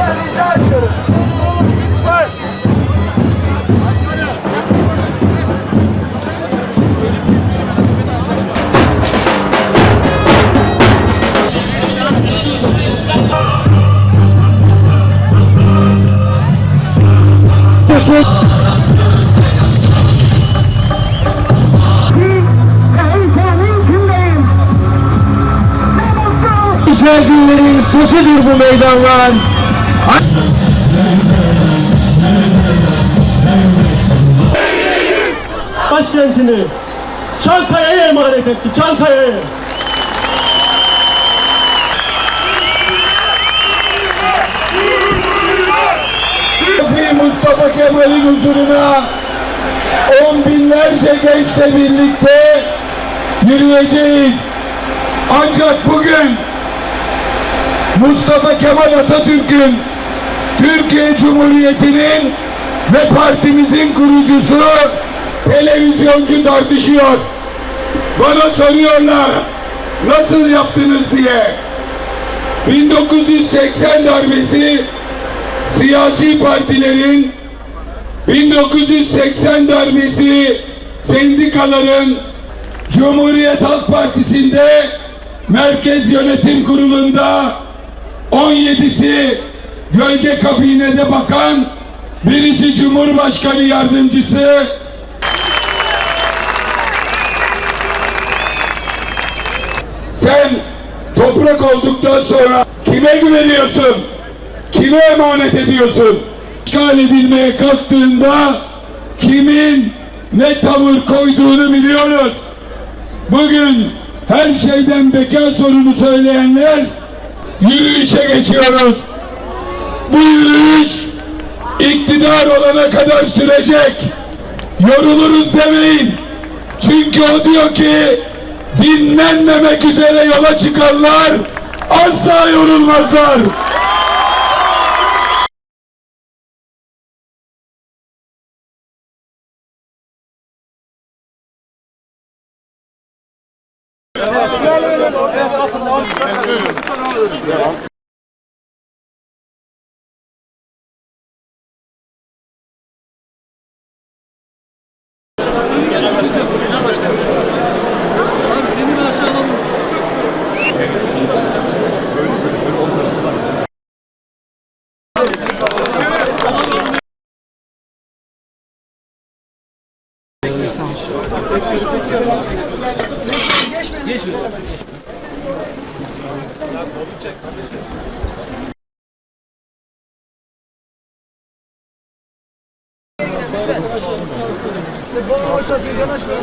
Sizden rica ediyoruz. Olur lütfen. Türkiye güzel günlerin sözüdür bu meydanlar başkentini Çankaya'ya emanet etti. Çankaya'ya. Mustafa Kemal'in huzuruna on binlerce gençle birlikte yürüyeceğiz. Ancak bugün Mustafa Kemal Atatürk'ün Türkiye Cumhuriyeti'nin ve partimizin kurucusu televizyoncu tartışıyor. Bana soruyorlar nasıl yaptınız diye. 1980 darbesi siyasi partilerin 1980 darbesi sendikaların Cumhuriyet Halk Partisi'nde Merkez Yönetim Kurulu'nda 17'si gölge kabinede bakan birisi Cumhurbaşkanı yardımcısı sen toprak olduktan sonra kime güveniyorsun? Kime emanet ediyorsun? İşgal edilmeye kalktığında kimin ne tavır koyduğunu biliyoruz. Bugün her şeyden beka sorunu söyleyenler yürüyüşe geçiyoruz. Bu yürüyüş iktidar olana kadar sürecek. Yoruluruz demeyin. Çünkü o diyor ki dinlenmemek üzere yola çıkanlar asla yorulmazlar. Evet. Geçmedi. Ya kolu çek kardeşim. Bana başlatıyor, yanaşmıyor.